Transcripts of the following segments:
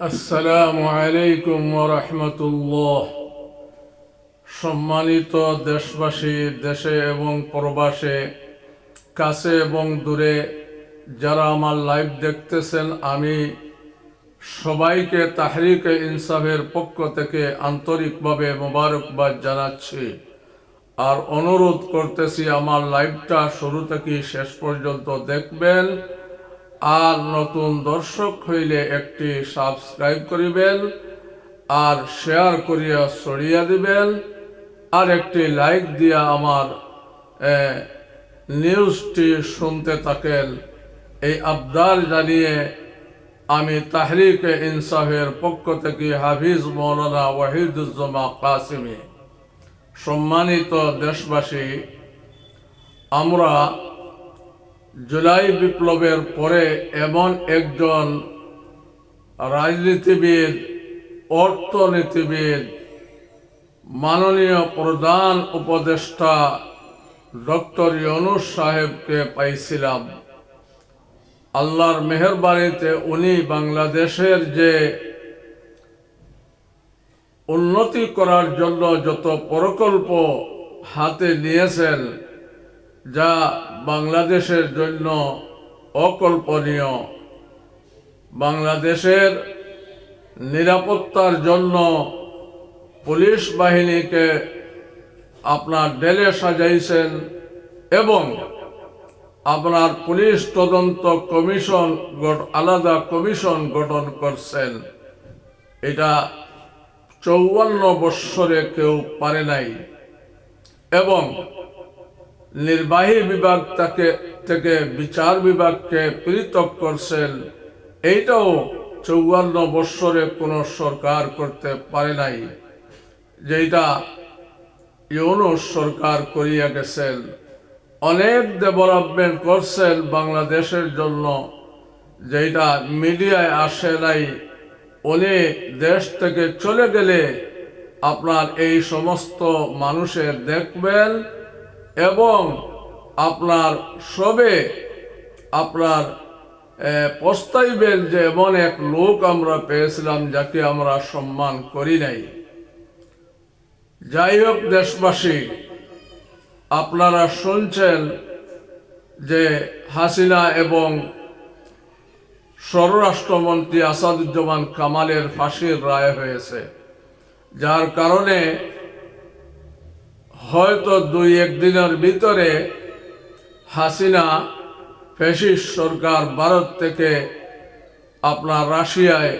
আসসালামু আলাইকুম রহমতুল্লাহ। সম্মানিত দেশবাসী, দেশে এবং প্রবাসে, কাছে এবং দূরে, যারা আমার লাইভ দেখতেছেন, আমি সবাইকে তাহরিকে ইনসাফের পক্ষ থেকে আন্তরিকভাবে মোবারকবাদ জানাচ্ছি। আর অনুরোধ করতেছি, আমার লাইভটা শুরু থেকে শেষ পর্যন্ত দেখবেন। আর নতুন দর্শক হইলে একটি সাবস্ক্রাইব করিবেন, আর শেয়ার করিয়া ছড়িয়া দিবেন, আর একটি লাইক দিয়া আমার নিউজটি শুনতে থাকেন। এই আবদার জানিয়ে আমি তাহরিকে ইনসাফের পক্ষ থেকে হাফিজ মৌলানা ওয়াহিদুজ্জামা কাসিমি। সম্মানিত দেশবাসী, আমরা জুলাই বিপ্লবের পরে এমন একজন রাজনীতিবিদ, অর্থনীতিবিদ, মাননীয় প্রধান উপদেষ্টা ডক্টর ইউনুস সাহেবকে পাইছিলাম। আল্লাহর মেহরবানিতে উনি বাংলাদেশের যে উন্নতি করার জন্য যত প্রকল্প হাতে নিয়েছেন, যা বাংলাদেশের জন্য অকল্পনীয়। বাংলাদেশের নিরাপত্তার জন্য পুলিশ বাহিনীকে আপনার ডেলে সাজাইছেন এবং আপনার পুলিশ তদন্ত কমিশন আলাদা কমিশন গঠন করছেন। এটা চৌয়ান্ন বৎসরে কেউ পারে নাই। এবং নির্বাহী বিভাগ তাকে, থেকে বিচার বিভাগকে পৃথক করছেন। এইটাও চৌয়ান্ন বৎসরে কোনো সরকার করতে পারে নাই। যেটা ইউনুস সরকার করিয়া গেছেন। অনেক ডেভেলপমেন্ট করছেন বাংলাদেশের জন্য। যেটা মিডিয়ায় আসে নাই, উনি দেশ থেকে চলে গেলে আপনার এই সমস্ত মানুষের দেখবেন এবং আপনার সবে আপনার পস্তাইবেন যে এমন এক লোক আমরা পেয়েছিলাম যাকে আমরা সম্মান করি নাই। যাই হোক দেশবাসী, আপনারা শুনছেন যে হাসিনা এবং স্বরাষ্ট্রমন্ত্রী আসাদুজ্জামান কামালের ফাঁসির রায় হয়েছে, যার কারণে হয়তো দুই একদিনের ভিতরে হাসিনা ফেসিস সরকার ভারত থেকে আপনার রাশিয়ায়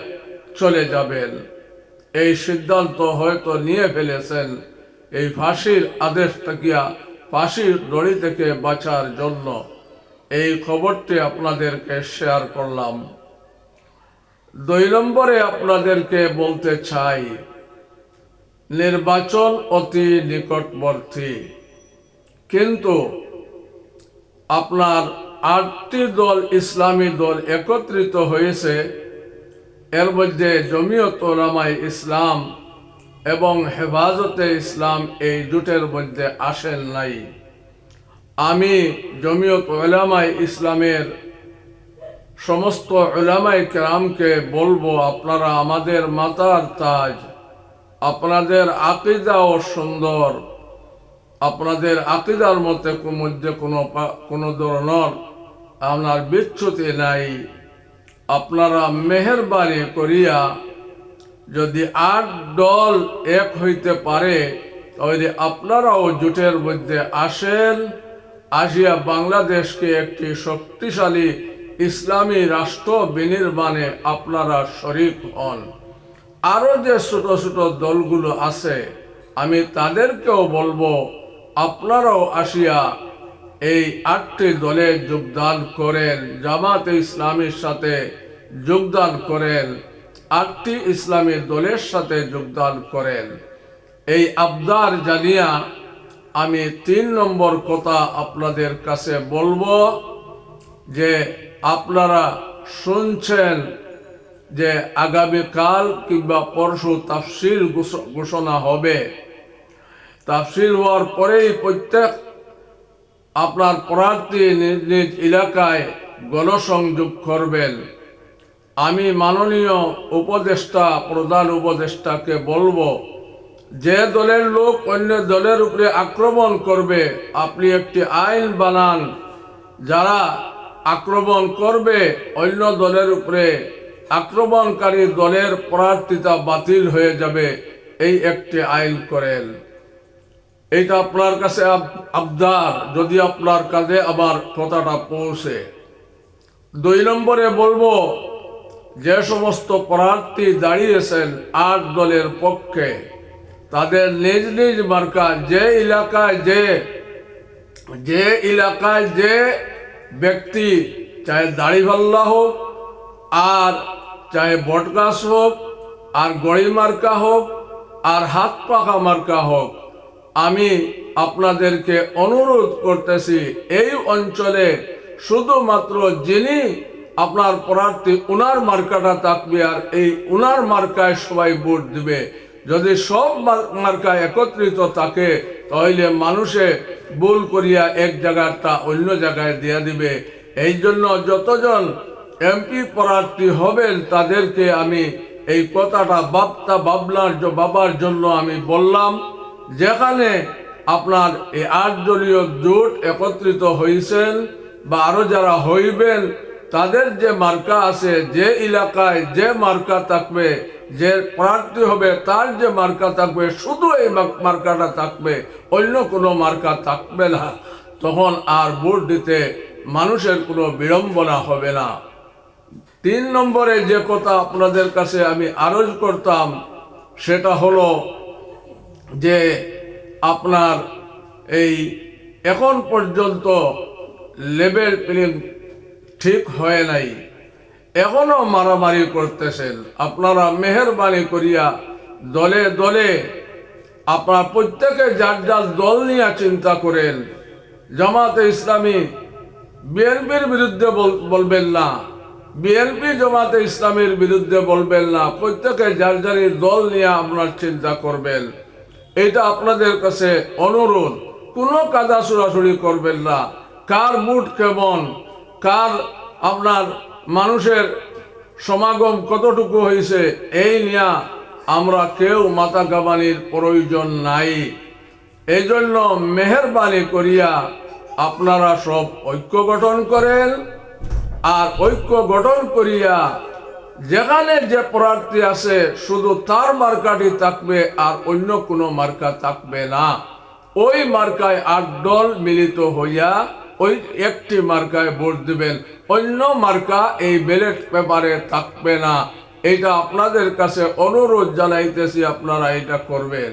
চলে যাবেন। এই সিদ্ধান্ত হয়তো নিয়ে ফেলেছেন। এই ফাঁসির আদেশ থাকিয়া ফাঁসির দড়ি থেকে বাঁচার জন্য। এই খবরটি আপনাদেরকে শেয়ার করলাম। দুই নম্বরে আপনাদেরকে বলতে চাই নির্বাচন অতি নিকটবর্তী। কিন্তু আপনার আটটি দল ইসলামী দল একত্রিত হয়েছে, এর মধ্যে জমিয়ত ওলামাই ইসলাম এবং হেফাজতে ইসলাম এই জোটের মধ্যে আসেন নাই। আমি জমিয়ত ওলামাই ইসলামের সমস্ত ওলামাই কেরামকে বলব, আপনারা আমাদের মাতার তাজ আপনাদের আকিদাও সুন্দর। আপনাদের আকিদার মধ্যে মধ্যে কোনো কোনো ধরনের আপনার বিচ্যুতি নাই। আপনারা মেহরবানি করিয়া যদি আট দল এক হইতে পারে, তাহলে আপনারাও জোটের মধ্যে আসেন, আসিয়া বাংলাদেশকে একটি শক্তিশালী ইসলামী রাষ্ট্র বিনির্মাণে আপনারা শরিক হন। আরও যে ছোট ছোট দলগুলো আছে, আমি তাদেরকেও বলব, আপনারাও আসিয়া এই আটটি দলে যোগদান করেন, জামাতে ইসলামের সাথে যোগদান করেন, আটটি ইসলামী দলের সাথে যোগদান করেন। এই আবদার জানিয়া আমি তিন নম্বর কথা আপনাদের কাছে বলব যে, আপনারা শুনছেন যে আগামীকাল কিংবা পরশু তাফসিল ঘোষণা হবে। তাফসিল হওয়ার পরেই প্রত্যেক আপনার প্রার্থী নিজ নিজ এলাকায় গণসংযোগ করবেন। আমি মাননীয় উপদেষ্টা, প্রধান উপদেষ্টাকে বলব, যে দলের লোক অন্য দলের উপরে আক্রমণ করবে, আপনি একটি আইন বানান। যারা আক্রমণ করবে, অন্য দলের উপরে আক্রমণকারী দলের প্রার্থিতা বাতিল হয়ে যাবে, এই একটি আইন করেন। এইটা আপনার কাছে আবদার, যদি আপনার কাছে আবার কথাটা পৌঁছে। দুই নম্বরে বলব, যে সমস্ত প্রার্থী দাঁড়িয়েছেন আট দলের পক্ষে, তাদের নিজ নিজ মার্কা, যে এলাকায় যে যে এলাকায় যে ব্যক্তি চাহে দাড়িভাল্লা হোক আর চাহে বটগাছ হোক, আর গড়ি মার্কা হোক, আর হাত পাখা মার্কা হোক। আমি আপনাদেরকে অনুরোধ করতেছি, এই অঞ্চলে শুধুমাত্র যিনি আপনার প্রার্থী উনার মার্কাটা থাকবে, আর এই উনার মার্কায় সবাই ভোট দিবে। যদি সব মার- মার্কা একত্রিত থাকে, তাহলে মানুষে ভুল করিয়া এক জায়গাটা অন্য জায়গায় দিয়া দিবে। এই জন্য যতজন এমপি প্রার্থী হবেন তাদেরকে আমি এই কথাটা বাপ্তা বাবলার বাবার জন্য আমি বললাম, যেখানে আপনার এই আট দলীয় জোট একত্রিত হয়েছেন বা আরও যারা হইবেন, তাদের যে মার্কা আছে, যে এলাকায় যে মার্কা থাকবে, যে প্রার্থী হবে, তার যে মার্কা থাকবে, শুধু এই মার- মার্কাটা থাকবে, অন্য কোনো মার্কা থাকবে না। তখন আর ভোট দিতে মানুষের কোনো বিড়ম্বনা হবে না। তিন নম্বরে যে কথা আপনাদের কাছে আমি আরজ করতাম, সেটা হলো যে আপনার এই এখন পর্যন্ত লেভেল প্লেন ঠিক হয় নাই। এখনও মারামারি করতেছেন। আপনারা মেহরবানি করিয়া দলে দলে আপনার প্রত্যেকে যার যার দল নিয়ে চিন্তা করেন। জামাতে ইসলামী বিএনপির বিরুদ্ধে বল- বলবেন না। বিএনপি জমাতে ইসলামের বিরুদ্ধে বলবেন না, প্রত্যেকে যার যারই দল নিয়ে আপনার চিন্তা করবেন। এটা আপনাদের কাছে অনুরোধ, কোনো কাদা সরাসরি করবেন না। কার মুড কেমন, কার আপনার মানুষের সমাগম কতটুকু হয়েছে, এই নিয়ে আমরা কেউ মাথা গাবানির প্রয়োজন নাই। এই জন্য মেহরবানি করিয়া আপনারা সব ঐক্য গঠন করেন। আর ঐক্য গঠন করিয়া যেখানে যে প্রার্থী আছে, শুধু তার মার্কাটি থাকবে আর অন্য কোনো মার্কা থাকবে না। ওই মার্কায় আট দল মিলিত হইয়া ওই একটি মার্কায় ভোট দিবেন। অন্য মার্কা এই ব্যালট পেপারে থাকবে না। এটা আপনাদের কাছে অনুরোধ জানাইতেছি, আপনারা এটা করবেন।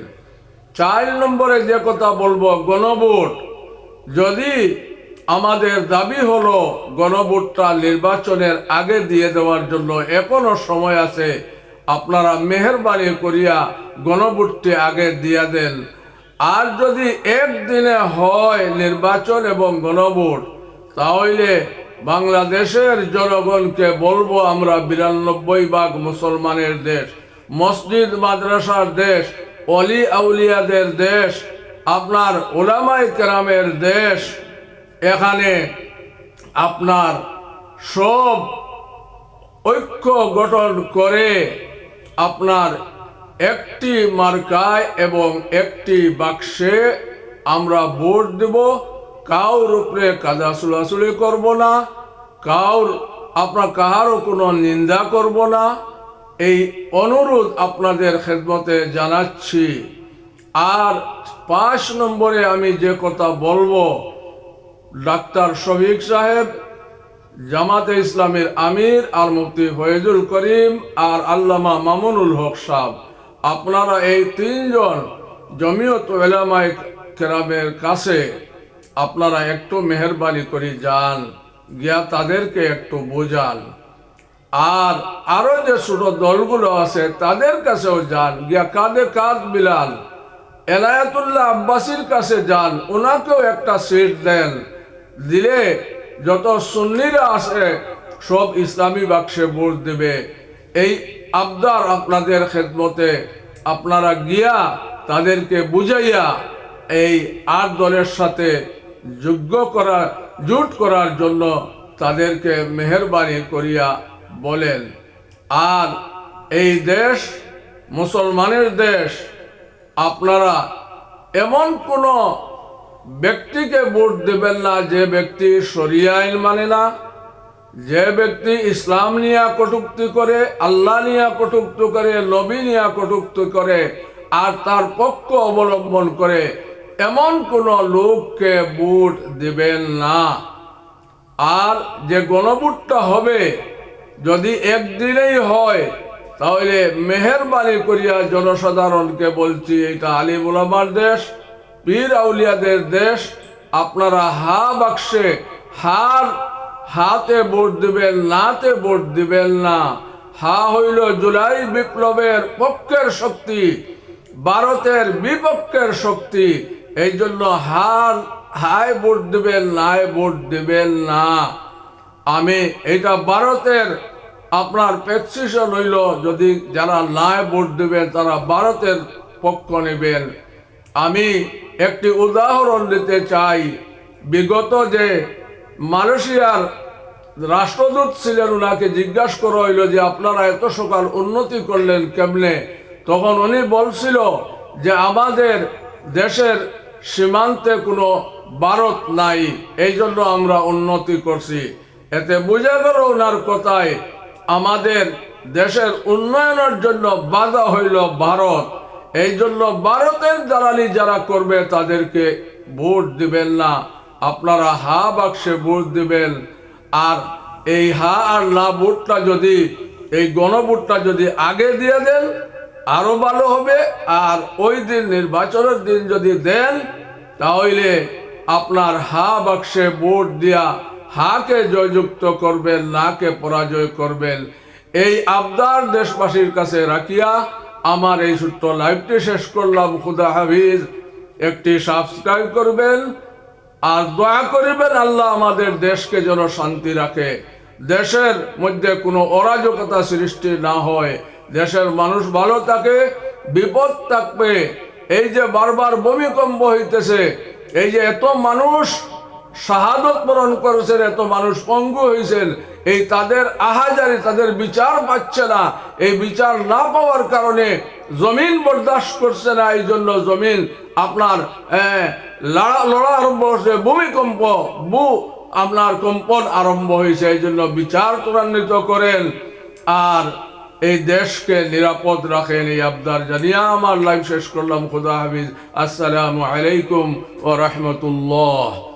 চার নম্বরে যে কথা বলব, গণভোট। যদি আমাদের দাবি হলো গণভোটটা নির্বাচনের আগে দিয়ে দেওয়ার জন্য এখনও সময় আছে। আপনারা মেহরবানি করিয়া গণভোটটি আগে দিয়ে দেন। আর যদি একদিনে হয় নির্বাচন এবং গণভোট, তাহলে বাংলাদেশের জনগণকে বলব আমরা বিরানব্বই ভাগ মুসলমানের দেশ, মসজিদ, মাদ্রাসার দেশ, অলি আউলিয়াদের দেশ, আপনার ওলামাই কেরামের দেশ। এখানে আপনার সব ঐক্য গঠন করে আপনার একটি মার্কায় এবং একটি বাক্সে আমরা ভোট দেব। কাউর উপরে কাদা চুলাচুলি করব না, কাউর আপনার কাহারও কোনো নিন্দা করব না। এই অনুরোধ আপনাদের খেদমতে জানাচ্ছি। আর পাঁচ নম্বরে আমি যে কথা বলব ডাক্তার শফিক সাহেব, জামাতে ইসলামের আমির আর মুফতি ফয়েজুল করিম আর আল্লামা মামুনুল হক সাহেব। আপনারা এই তিনজন জমিয়ত এলামায় কেরামের কাছে আপনারা একটু মেহরবানি করে যান, গিয়া তাদেরকে একটু বোঝান। আর আরও যে ছোট দলগুলো আছে, তাদের কাছেও যান, গিয়া কাঁধে কাঁধ বিলান এলায়াতুল্লাহ আব্বাসির কাছে যান, ওনাকেও একটা সিট দেন। দিলে যত সুন্নিরা আছে সব ইসলামী বাক্সে ভোট দেবে। এই আবদার আপনাদের খেদমতে আপনারা গিয়া তাদেরকে বুঝাইয়া এই আট দলের সাথে যোগ্য করা, জুট করার জন্য তাদেরকে মেহরবানি করিয়া বলেন। আর এই দেশ, মুসলমানের দেশ, আপনারা এমন কোনো ব্যক্তিকে ভোট দেবেন না, যে ব্যক্তি শরিয়া আইন মানে না, যে ব্যক্তি ইসলাম নিয়ে কটুক্তি করে, আল্লাহ নিয়ে কটুক্তি করে, নবী নিয়ে কটুক্তি করে, আর তার পক্ষ অবলম্বন করে, এমন কোনো লোককে ভোট দিবেন না। আর যে গণভোটটা হবে, যদি একদিনেই হয়, তাহলে মেহরবানি করিয়া জনসাধারণকে বলছি, এটা আলিমুল আমার দেশ পীর আউলিয়াদের দেশ, আপনারা হা বাক্সে হার, হাতে ভোট দিবেন নাতে ভোট দিবেন না। হা হইল জুলাই বিপ্লবের পক্ষের শক্তি, ভারতের বিপক্ষের শক্তি। এই জন্য হার, হায় ভোট দিবেন নাই ভোট দিবেন না। আমি এটা ভারতের, আপনার প্রেসক্রিপশন হইল যদি যারা নাই ভোট দিবেন, তারা ভারতের পক্ষ নেবেন। আমি একটি উদাহরণ দিতে চাই। বিগত যে মালয়েশিয়ার রাষ্ট্রদূত ছিলেন ওনাকে জিজ্ঞাসা করা হইল যে, আপনারা এত সকাল উন্নতি করলেন কেমনে? তখন উনি বলছিল যে, আমাদের দেশের সীমান্তে কোনো ভারত নাই, এই জন্য আমরা উন্নতি করছি। এতে বোঝা গেল ওনার কথায়, আমাদের দেশের উন্নয়নের জন্য বাধা হইল ভারত। এই জন্য ভারতের দালালি যারা করবে তাদেরকে ভোট দিবেন না। আপনারা হা বাক্সে ভোট দিবেন। আর এই হা আর না ভোটটা যদি, এই গণভোটটা যদি আগে দিয়ে দেন, আরও ভালো হবে। আর ওই দিন নির্বাচনের দিন যদি দেন, তাহলে আপনার হা বাক্সে ভোট দিয়া হাকে জয়যুক্ত করবেন, নাকে পরাজয় করবেন। এই আবদার দেশবাসীর কাছে রাখিয়া আমার এই ছোট্ট লাইভটি শেষ করলাম, খুদা হাফিজ। একটি সাবস্ক্রাইব করবেন আর দয়া করিবেন, আল্লাহ আমাদের দেশকে যেন শান্তি রাখে। দেশের মধ্যে কোনো অরাজকতা সৃষ্টি না হয়। দেশের মানুষ ভালো থাকে, বিপদ থাকবে। এই যে বারবার ভূমিকম্প হইতেছে, এই যে এত মানুষ শাহাদত বরণ করেছেন, এত মানুষ পঙ্গু হয়েছেন এই তাদের আহাজারি, তাদের বিচার পাচ্ছে না। এই বিচার না পাওয়ার কারণে জমিন বরদাস্ত করছে না। এই জন্য জমিন আপনার লড়া আরম্ভ হচ্ছে ভূমিকম্প বু আপনার কম্পন আরম্ভ হয়েছে। এই জন্য বিচার ত্বরান্বিত করেন আর এই দেশকে নিরাপদ রাখেন এই আবদার জানিয়া আমার লাইভ শেষ করলাম। খুদা হাফিজ। আসসালামু আলাইকুম ও রহমতুল্লাহ।